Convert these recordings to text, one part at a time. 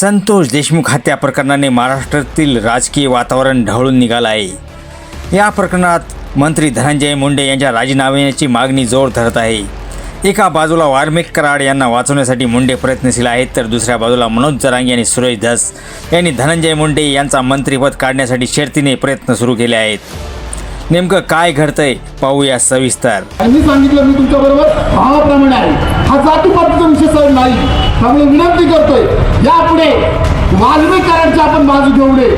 संतोष देशमुख हत्या प्रकरणाने महाराष्ट्रातील राजकीय वातावरण ढवळून निघालं आहे. या प्रकरणात मंत्री धनंजय मुंडे यांच्या राजीनाम्याची मागणी जोर धरत आहे. एका बाजूला वाल्मिक कराड यांना वाचवण्यासाठी मुंडे प्रयत्नशील आहेत तर दुसऱ्या बाजूला मनोज जरांगे आणि सुरेश धस यांनी धनंजय मुंडे यांचा मंत्रिपद काढण्यासाठी शर्तीने प्रयत्न सुरू केले आहेत. नेमकं काय घडतंय पाहूया सविस्तर. मी सांगितलं मी तुमच्या बरोबर भावाप्रमाणे आहे. हा जातीपातीचा विषय सर नाही. त्यामुळे विनंती करतोय यापुढे वाल्मिकांची आपण बाजू घेऊ नये.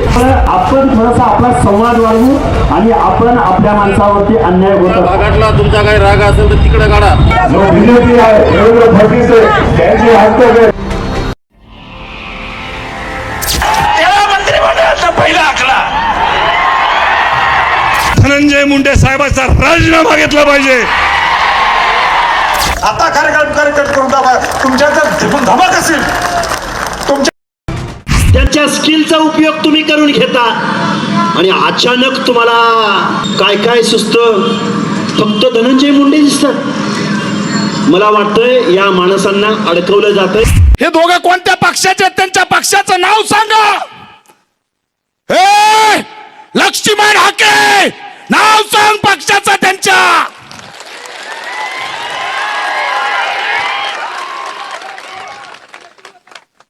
आपण थोडासा आपला संवाद वाढवू आणि आपण आपल्या माणसावरती अन्याय होत. भागातला तुमचा काही राग असेल तर तिकडे काढा. बीजेपी आहे देवेंद्र फडणवीस आहे त्यांची हत्या धनंजय मुंडे साहेबांचा राजीनामा घेतला पाहिजे. आता तुमच्या जर धमक असेल तुमच्या त्यांच्या स्किलचा उपयोग तुम्ही करून घेता. आणि अचानक तुम्हाला काय काय सुस्त फक्त धनंजय मुंडे दिसतात. मला वाटतंय या माणसांना अडकवलं जातंय. हे दोघं कोणत्या पक्षाचे आहेत? त्यांच्या पक्षाचं नाव सांगा. हे लक्ष्मण हाके नाव सांग पक्षाचं त्यांच्या.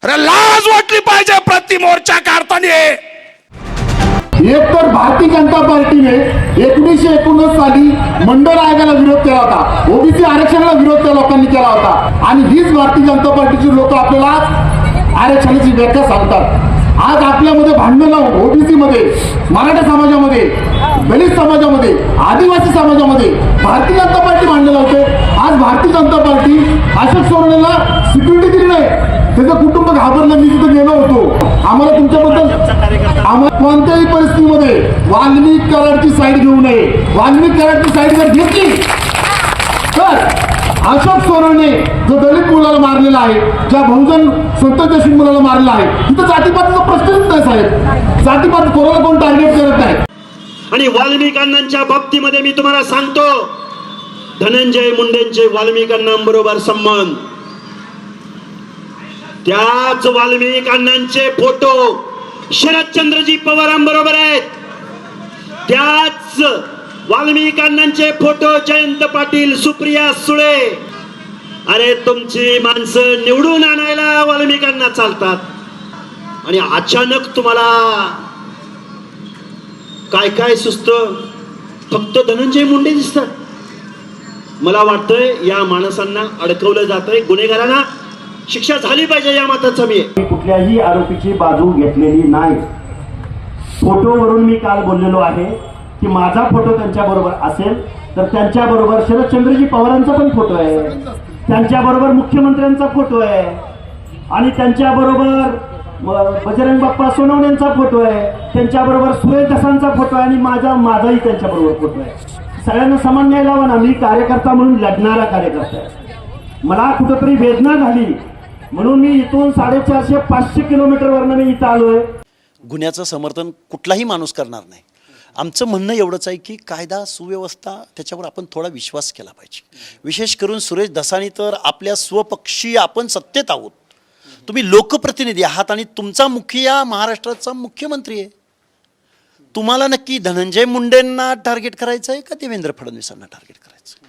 अरे लाज वाटली पाहिजे प्रति मोर्चा काढताना. एक तर भारतीय जनता पार्टीने एकोणीसशे एकोणीस साली मंडळ आयोगाला विरोध केला होता. ओबीसी आरक्षणाला विरोध त्या लोकांनी केला होता. आणि हीच भारतीय जनता पार्टीची लोक आपल्याला आरक्षणाची व्याख्या सांगतात. आज आपल्यामध्ये भांडणं ओबीसी मध्ये मराठा समाजामध्ये दलित समाजामध्ये आदिवासी समाजामध्ये भारतीय जनता पार्टी भांडणं लावते आज भारतीय जनता पार्टी अशोक सोरणेला सिक्युरिटी दिली नाही. त्याचं कुटुंब घाबरलं मी तिथे गेलो होतो. आम्हाला तुमच्याबद्दल आम्हाला कोणत्याही परिस्थितीमध्ये वाल्मिक कराडची साईड घेऊ नये. वाल्मिक कराडची साईड जर घेतली तर अशोक सोनवणे जो दलित मुलाला मारलेला आहे ज्या बहुजन संतोष मुलाला मारलेला आहे तिथं जातीपातीचा प्रश्नच नाही साहेब. जातीपात कोणाला कोण टार्गेट करत नाही? आणि वाल्मिकांनाच्या बाबतीमध्ये मी तुम्हाला सांगतो धनंजय मुंडेंचे वाल्मिक बरोबर संबंध. त्याच वाल्मिकांनांचे फोटो शरदचंद्रजी पवारांबरोबर आहेत. त्याच वाल्मिकांनांचे फोटो जयंत पाटील सुप्रिया सुळे. अरे तुमची माणसं निवडून आणायला वाल्मिकांना चालतात. आणि अचानक तुम्हाला काय काय सुस्त फक्त धनंजय मुंडे दिसतात. मला वाटतंय या माणसांना अडकवलं जातंय गुन्हेगारांना शिक्षा झाली पाहिजे या मताचा मी. कुठल्याही आरोपीची बाजू घेतलेली नाही. फोटोवरून मी काल बोललेलो आहे की माझा फोटो त्यांच्या बरोबर असेल तर त्यांच्या बरोबर शरदचंद्रजी पवारांचा पण फोटो आहे. त्यांच्या बरोबर मुख्यमंत्र्यांचा फोटो आहे. आणि त्यांच्या बरोबर बजरंग बाप्पा सोनवण्यांचा फोटो आहे. त्यांच्याबरोबर बरोबर दसांचा फोटो आहे आणि माझा माझाही त्यांच्याबरोबर फोटो आहे. सगळ्यांना समान न्याय लावा ना. मी कार्यकर्ता म्हणून लढणारा कार्यकर्ता आहे. मला कुठंतरी वेदना झाली. म्हणून मी इथून साडेचारशे पाचशे किलोमीटरवरनं मी इथं आलोय. गुन्ह्याचं समर्थन कुठलाही माणूस करणार नाही. आमचं म्हणणं एवढंच आहे की कायदा सुव्यवस्था त्याच्यावर आपण थोडा विश्वास केला पाहिजे. विशेष करून सुरेश दसानी तर आपल्या स्वपक्षीय आपण सत्तेत आहोत. तुम्ही लोकप्रतिनिधी आहात आणि तुमचा मुखिया महाराष्ट्राचा मुख्यमंत्री आहे. तुम्हाला नक्की धनंजय मुंडेंना टार्गेट करायचं आहे का देवेंद्र फडणवीसांना टार्गेट करायचं आहे?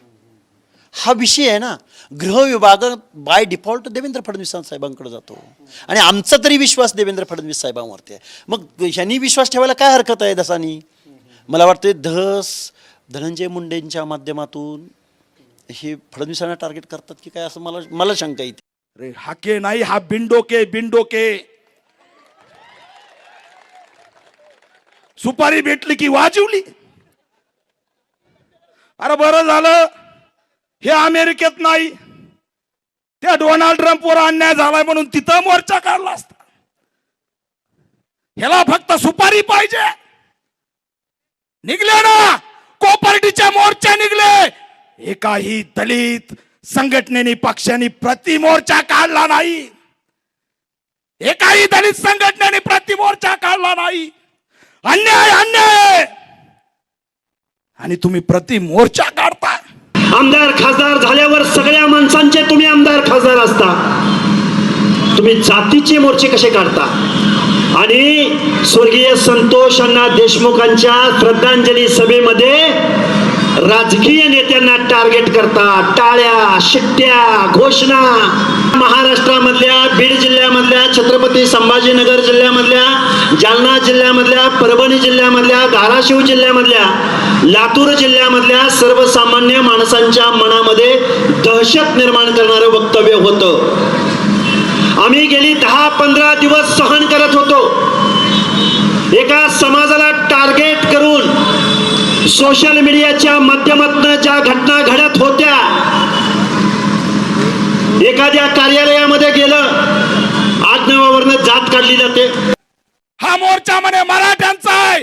हा विषय आहे ना. गृह विभाग बाय डिफॉल्ट देवेंद्र फडणवीस साहेबांकडे जातो. आणि आमचा तरी विश्वास देवेंद्र फडणवीस साहेबांवरती आहे. मग ह्यांनी विश्वास ठेवायला काय हरकत आहे दसानी? मला वाटते धस धनंजय मुंडेंच्या माध्यमातून हे फडणवीसांना टार्गेट करतात की काय असं मला मला शंका येते अरे हाके नाही हा बिंडोके बिंडोके. सुपारी भेटली की वाजवली. अरे बरं झालं हे अमेरिकेत नाही. त्या डोनाल्ड ट्रम्पवर अन्याय झालाय म्हणून तिथं मोर्चा काढला असता. ह्याला फक्त सुपारी पाहिजे. निघले ना कोपर्टीच्या मोर्चा निघले. एकाही दलित संघटनेने पक्षाने प्रतिमोर्चा काढला नाही. एकाही दलित संघटनेने प्रतिमोर्चा काढला नाही. अन्याय अन्याय! आणि तुम्ही प्रतिमोर्चा काढता. आमदार खासदार झाल्यावर सगळ्या माणसांचे तुम्ही आमदार खासदार असता. तुम्ही जातीचे मोर्चे कसे काढता? आणि स्वर्गीय संतोष अण्णा देशमुखांच्या श्रद्धांजली सभेमध्ये राजकीय नेत्यांना टार्गेट करता टाळ्या शिट्ट्या घोषणा. महाराष्ट्रामधल्या बीड जिल्ह्यामधल्या छत्रपती संभाजीनगर जिल्ह्यामधल्या जालना जिल्ह्यामधल्या परभणी जिल्ह्यामधल्या धाराशिव जिल्ह्यामधल्या लातूर जिल्ह्यामधल्या सर्वसामान्य माणसांच्या मनामध्ये दहशत निर्माण करणारं वक्तव्य होतं. आम्ही गेली दहा पंधरा दिवस सहन करत होतो. एका समा सोशल मीडियाच्या माध्यमातून ज्या घटना घडत होत्या एखाद्या कार्यालयामध्ये गेलं आडनावावरनं जात काढली जाते. हा मोर्चा म्हणे मराठ्यांचा आहे.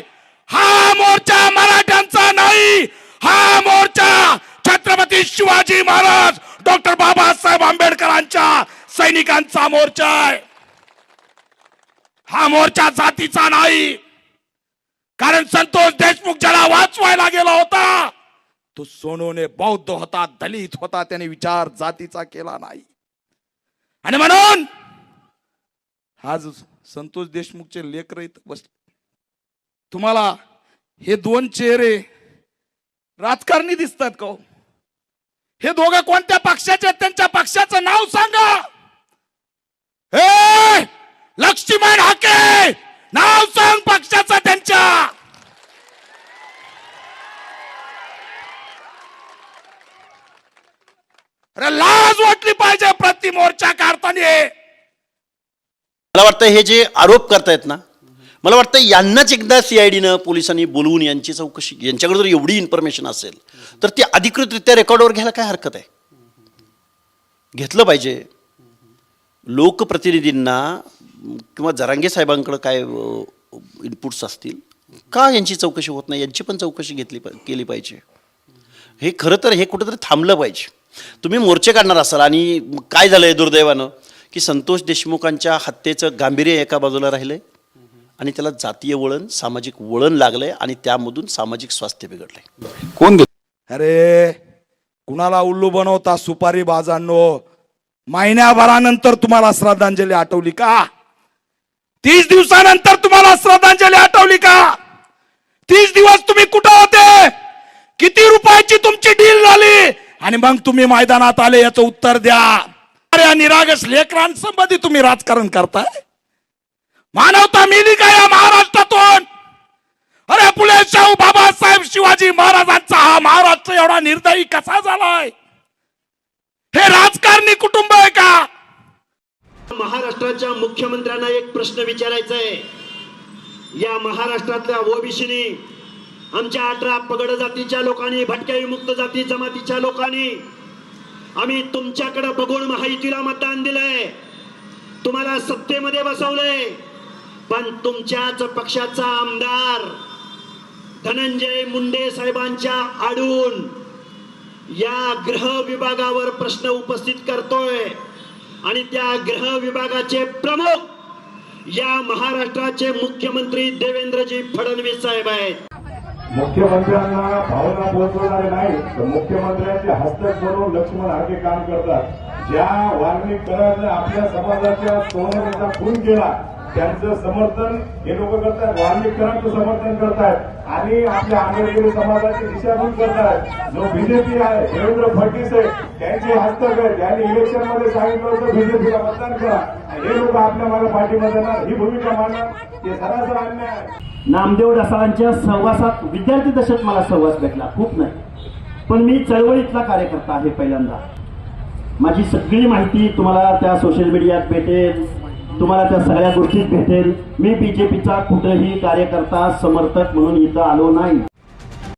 हा मोर्चा मराठ्यांचा नाही. हा मोर्चा छत्रपती शिवाजी महाराज डॉक्टर बाबासाहेब आंबेडकरांच्या सैनिकांचा मोर्चा आहे. हा मोर्चा जातीचा नाही. कारण संतोष देशमुख ज्याला वाचवायला गेला होता तो सोनोने बौद्ध होता दलित होता त्याने विचार जातीचा केला नाही. आणि म्हणून आज संतोष देशमुखचे लेकर इथं बस तुम्हाला हे दोन चेहरे राजकारणी दिसतात का हो? हे? दोघं कोणत्या पक्षाचे त्यांच्या पक्षाचं नाव सांगा ए लक्ष्मण हाके नाव सांग पक्षाचं त्यांच्या अरे लाज वाटली पाहिजे प्रति मोर्चा काढताना. मला वाटतं हे जे आरोप करतायत ना मला वाटतं यांनाच एकदा सीआयडीनं पोलिसांनी बोलवून यांची चौकशी यांच्याकडे जर एवढी इन्फॉर्मेशन असेल तर ती अधिकृतरित्या रेकॉर्डवर घ्यायला काय हरकत आहे? घेतलं पाहिजे. लोकप्रतिनिधींना किंवा जरांगे साहेबांकडे काय इनपुट्स असतील का यांची चौकशी होत नाही? यांची पण चौकशी घेतली पा- केली पाहिजे. हे खरं तर हे कुठंतरी थांबलं पाहिजे. तुम्ही मोर्चे काढणार असाल आणि काय झालंय दुर्दैवानं? की संतोष देशमुखांच्या हत्येचं गांभीर्य एका बाजूला राहिलंय आणि त्याला जातीय वळण सामाजिक वळण लागलंय आणि त्यामधून सामाजिक स्वास्थ्य बिघडलंय. कोण अरे कुणाला उल्लू बनवता सुपारी बाजांनो? महिन्याभरानंतर तुम्हाला श्रद्धांजली आठवली का? तीस दिवसानंतर तुम्हाला श्रद्धांजली आठवली का? तीस दिवस तुम्ही कुठं होते? किती रुपयाची तुमची डील झाली? आणि मग तुम्ही मैदानात आले याचं उत्तर द्या. अरे या निरागस लेकरांसंबंधी तुम्ही राजकारण करताय? मानवता मिली का या महाराष्ट्रातून? अरे फुले शाहू बाबासाहेब शिवाजी महाराजांचा हा महाराष्ट्र एवढा निर्दयी कसा झालाय? हे राजकारणी कुटुंब आहे का? महाराष्ट्राच्या मुख्यमंत्र्यांना एक प्रश्न विचारायचा आहे. या महाराष्ट्रातल्या ओबीसीनी आमच्या अठरा पगड जातीच्या लोकांनी भटक्या विमुक्त जाती जमातीच्या लोकांनी आम्ही तुमच्याकडे बघून महायुतीला मतदान दिलंय. तुम्हाला सत्तेमध्ये बसवलंय. पण तुमच्याच पक्षाचा आमदार धनंजय मुंडे साहेबांच्या आडून या गृह विभागावर प्रश्न उपस्थित करतोय. आणि त्या गृह विभागाचे प्रमुख या महाराष्ट्राचे मुख्यमंत्री देवेंद्रजी फडणवीस साहेब आहेत. मुख्यमंत्र्यांना भावना पोहोचवणारे नाही तर मुख्यमंत्र्यांचे हस्तक बनवून लक्ष्मण हाके काम करतात. ज्या वाल्मिकरांनी आपल्या समाजाच्या सोनवण्याचा खून केला त्यांचं समर्थन हे लोक करतात वाल्मिकरांचं समर्थन करतायत. आणि आपल्या आंबेडकरी समाजाची दिशाभूल करतायत. जो बीजेपी आहे देवेंद्र फडणवीस आहे त्यांचे हस्तक आहे त्यांनी इलेक्शनमध्ये सांगितलं होतं बीजेपीला मतदान करा. आणि हे लोक आपल्या मला पाठिंबा देणार ही भूमिका मांडणार हे सरासर अन्याय आहे. नामदेव ढसाळांच्या सहवासात विद्यार्थी दशेत मला सहवास भेटला खूप नाही. पण मी चळवळीतला कार्यकर्ता आहे पहिल्यांदा. माझी सगळी माहिती तुम्हाला त्या सोशल मीडियात भेटेल तुम्हाला त्या सगळ्या गोष्टीत भेटेल. मी बीजेपीचा कुठंही कार्यकर्ता समर्थक म्हणून इथं आलो नाही.